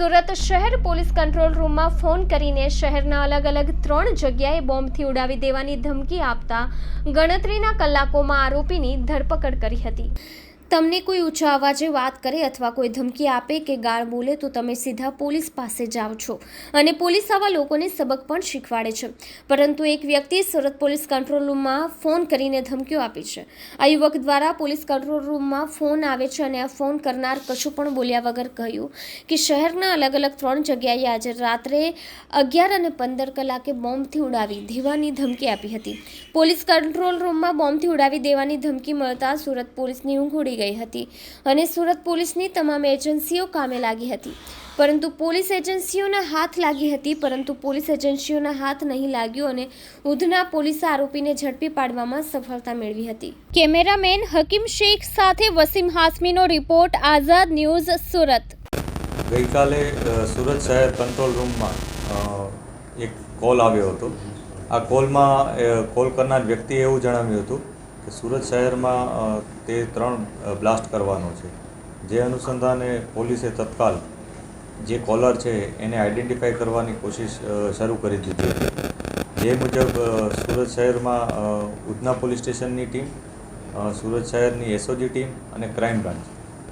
સુરત શહેર police control રૂમમાં phone કરીને શહેરના અલગ અલગ ત્રણ જગ્યાએ બોમ્બથી ઉડાવી દેવાની ધમકી આપતા ગણતરીના કલાકોમાં આરોપીની ધરપકડ કરી હતી. તમને કોઈ ઊંચા અવાજે વાત કરે અથવા કોઈ ધમકી આપે કે ગાળ બોલે તો તમે સીધા પોલીસ પાસે જાઓ છો. અને પોલીસ આવા લોકોને સબક પણ શીખવાડે છે. પરંતુ એક વ્યક્તિએ સુરત પોલીસ કંટ્રોલ રૂમમાં ફોન કરીને ધમકીઓ આપી છે. આ યુવક દ્વારા પોલીસ કંટ્રોલ રૂમમાં ફોન આવે છે અને આ ફોન કરનાર કશું પણ બોલ્યા વગર કહ્યું કે શહેરના અલગ અલગ ત્રણ જગ્યાએ આજે રાત્રે અગિયાર અને પંદર કલાકે બોમ્બથી ઉડાવી દેવાની ધમકી આપી હતી. પોલીસ કંટ્રોલ રૂમમાં બોમ્બથી ઉડાવી દેવાની ધમકી મળતા સુરત પોલીસની ઊંઘ ઉડી ગઈ હતી અને સુરત પોલીસની તમામ એજન્સીઓ કામે લાગી હતી. પરંતુ પોલીસ એજન્સીઓના હાથ લાગી હતી પરંતુ પોલીસ એજન્સીઓના હાથ નહીં લાગ્યો અને ઉધના પોલીસે આરોપીને ઝડપી પાડવામાં સફળતા મેળવી હતી. કેમેરામેન હકીમ શેખ સાથે વસીમ હાસમીનો રિપોર્ટ આઝાદ ન્યૂઝ સુરત. ગઈકાલે સુરત શહેર કંટ્રોલ રૂમમાં એક કોલ આવ્યો હતો. આ કોલમાં કોલ કરનાર વ્યક્તિએ એવું જણાવ્યું હતું સુરત શહેરમાં તે ત્રણ બ્લાસ્ટ કરવાનો છે. જે અનુસંધાને પોલીસે તત્કાલ જે કોલર છે એને આઈડેન્ટિફાઈ કરવાની કોશિશ શરૂ કરી દીધી હતી. જે મુજબ સુરત શહેરમાં ઉધના પોલીસ સ્ટેશનની ટીમ સુરત શહેરની એસઓજી ટીમ અને ક્રાઇમ બ્રાન્ચ.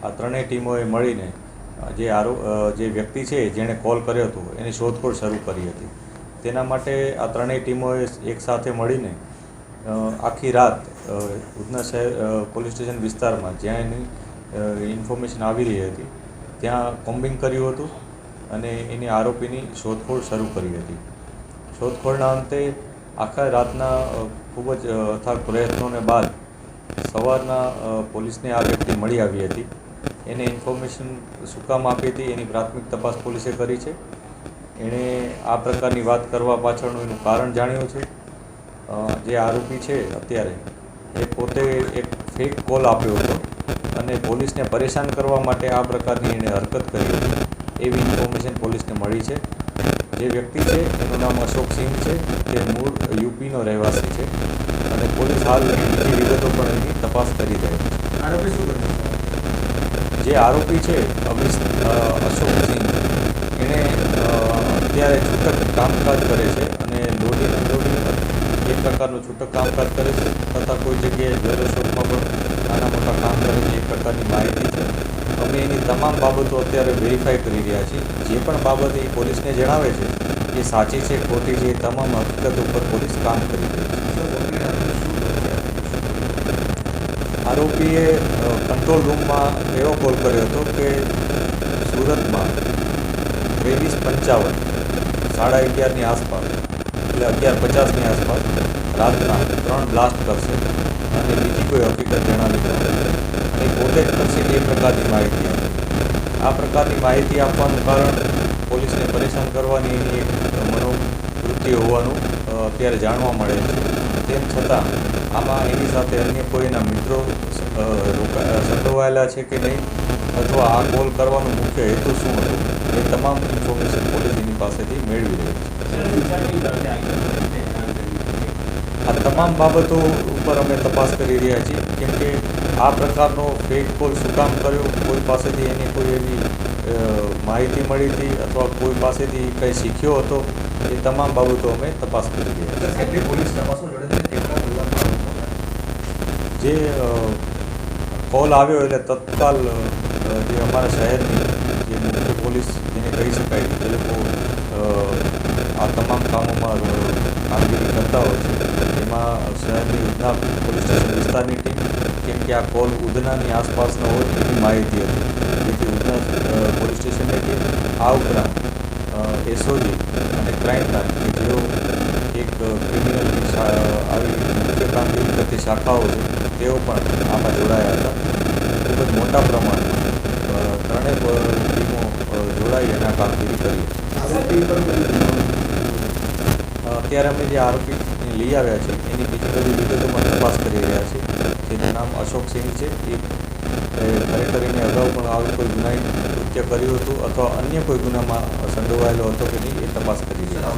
આ ત્રણેય ટીમોએ મળીને જે આરો જે વ્યક્તિ છે જેણે કોલ કર્યો હતો, એની શોધખોળ શરૂ કરી હતી. તેના માટે આ ત્રણેય ટીમોએ એકસાથે મળીને આખી રાત ઉધના શહેર પોલીસ સ્ટેશન વિસ્તારમાં જ્યાં એની ઇન્ફોર્મેશન આવી રહી હતી, ત્યાં કોમ્બિંગ કર્યું હતું અને એની આરોપીની શોધખોળ શરૂ કરી હતી. શોધખોળના અંતે આખા રાતના ખૂબ જ અથાગ પ્રયત્નોને બાદ સવારના પોલીસને આ વ્યક્તિ મળી આવી હતી. એને ઇન્ફોર્મેશન શું કામ આપી હતી એની પ્રાથમિક તપાસ પોલીસે કરી છે. એણે આ પ્રકારની વાત કરવા પાછળનું એનું કારણ જાણ્યું છે. જે આરોપી છે અત્યારે એ પોતે એક ફેક કોલ આપ્યો હતો અને પોલીસને પરેશાન કરવા માટે આ પ્રકારની એણે હરકત કરી હતી. એવી ઇન્ફોર્મેશન પોલીસને મળી છે. જે વ્યક્તિ છે એનું નામ અશોક સિંહ છે તે મૂળ યુપીનો રહેવાસી છે અને પોલીસ હાલ બીજી વિગતો પણ એની તપાસ કરી રહી છે. આરોપી શું કર્યું જે આરોપી છે અશોક સિંહ એણે અત્યારે છૂટક કામકાજ કરે છે અને લોડિંગ અનલોડિંગ એક પ્રકારનું છૂટક કામકાજ કરે છે તથા કોઈ જગ્યાએ જ્વેલર શોપમાં પણ નાના મોટા કામ કરે છે એ પ્રકારની માહિતી છે. અમે એની તમામ બાબતો અત્યારે વેરીફાઈ કરી રહ્યા છીએ. જે પણ બાબત એ પોલીસને જણાવે છે એ સાચી છે ખોટી છે એ તમામ હકીકત ઉપર પોલીસ કામ કરી રહી છે. આરોપીએ કંટ્રોલ રૂમમાં એવો કોલ કર્યો હતો કે સુરતમાં ત્રેવીસ પંચાવન સાડા અગિયારની આસપાસ એટલે અગિયાર પચાસની આસપાસ રાતના ત્રણ બ્લાસ્ટ કરશે. અને બીજી કોઈ હકીકત જણાવી અને પોતે જ કરશે એ પ્રકારની માહિતી આ પ્રકારની માહિતી આપવાનું કારણ પોલીસને પરેશાન કરવાની એની એક મનોવૃત્તિ હોવાનું અત્યારે જાણવા મળે છે. તેમ છતાં આમાં એની સાથે અન્ય કોઈ એના મિત્રો સંડોવાયેલા છે કે નહીં? અથવા આ કોલ કરવાનો મુખ્ય હેતુ શું હતો? એ તમામ ઇન્ફોર્મેશન પોલીસ એની પાસેથી મેળવી રહી છે. આ તમામ બાબતો ઉપર અમે તપાસ કરી રહ્યા છીએ. કેમ કે આ પ્રકારનો ફેક કોલ શું કામ કર્યો કોઈ પાસેથી એની કોઈ એવી માહિતી મળી હતી અથવા કોઈ પાસેથી કંઈ શીખ્યો હતો એ તમામ બાબતો અમે તપાસ કરી રહ્યા છીએ. પોલીસ તપાસો જે કોલ આવ્યો એટલે તત્કાલ જે અમારા શહેરની જેને કહી શકાય એ લોકો આ તમામ કામોમાં કામગીરી કરતા હોય છે. એમાં શહેરની ઉધના પોલીસ સ્ટેશન વિસ્તારની ટીમ, કેમ કે આ કોલ ઉધનાની આસપાસનો હોય એની માહિતી હતી. જેથી ઉધના પોલીસ સ્ટેશનની ટીમ આ ઉપરાંત એસઓજી અને ક્રાઇમ બ્રાન્ચ કે જેઓ એક ક્રિમિનલની આવી મુખ્ય કામગીરી કરતી શાખાઓ છે, તેઓ પણ આમાં જોડાયા હતા. ખૂબ જ મોટા પ્રમાણમાં અ, ટીમો જોડાઈ અને કામગીરી કરી. અત્યારે અમે જે આરોપી લઈ આવ્યા છે એની બીજી બધી વિગતોમાં તપાસ કરી રહ્યા છીએ. જેનું નામ અશોક સિંહ છે. એ ખરેખર એને અગાઉ પણ આવી કોઈ ગુનાહિત કૃત્ય કર્યું હતું અથવા અન્ય કોઈ ગુનામાં સંડોવાયેલો હતો કે નહીં એ તપાસ કરી રહ્યા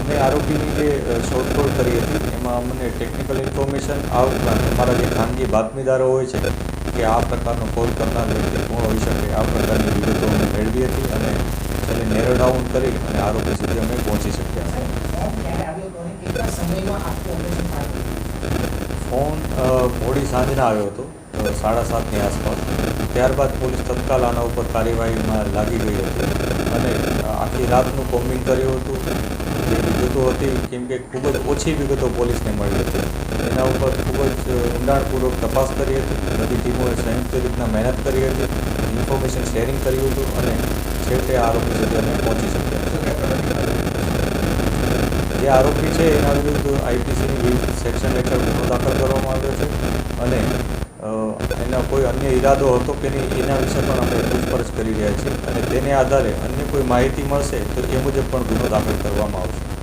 અમે આરોપીની જે શોધખોળ કરી હતી એમાં અમને ટેકનિકલ ઇન્ફોર્મેશન આ ઉપરાંત અમારા જે ખાનગી બાતમીદારો હોય છે કે આ પ્રકારનો કોલ કરનાર વ્યક્તિ કોણ હોઈ શકે આ પ્રકારની વિગતો કરી અને આરોપી સુધી અમે પહોંચી શક્યા. ફોર્મ ક્યારે આવ્યો હતો અને કેટલા સમયમાં આખું ઓપરેશન પાર ફોન મોડી સાંજના આવ્યો હતો સાડા સાતની આસપાસ. ત્યારબાદ પોલીસ તત્કાલ આના ઉપર કાર્યવાહીમાં લાગી ગઈ હતી અને આખી રાતનું કોમ્બિંગ કર્યું હતું. જે વિગતો હતી, કેમ કે ખૂબ જ ઓછી વિગતો પોલીસને મળી હતી. એના ઉપર ખૂબ જ ઊંડાણપૂર્વક તપાસ કરી હતી. બધી ટીમોએ સંયુક્ત રીતના મહેનત કરી હતી. ઇન્ફોર્મેશન શેરિંગ કર્યું હતું અને છેવટે આરોપી સુધી અમે પહોંચી શક્યા. જે આરોપી છે, એના વિરુદ્ધ આઈપીસીની વિવિધ સેક્શન હેઠળ ગુનો દાખલ કરવામાં આવ્યો છે. અને એના કોઈ અન્ય ઈરાદો હતો કે નહીં, એના વિશે પણ અમે પૂછપરછ કરી રહ્યા છે અને તેને આધારે અન્ય કોઈ માહિતી મળશે તો એ મુજબ પણ ગુનો દાખલ કરવામાં આવશે.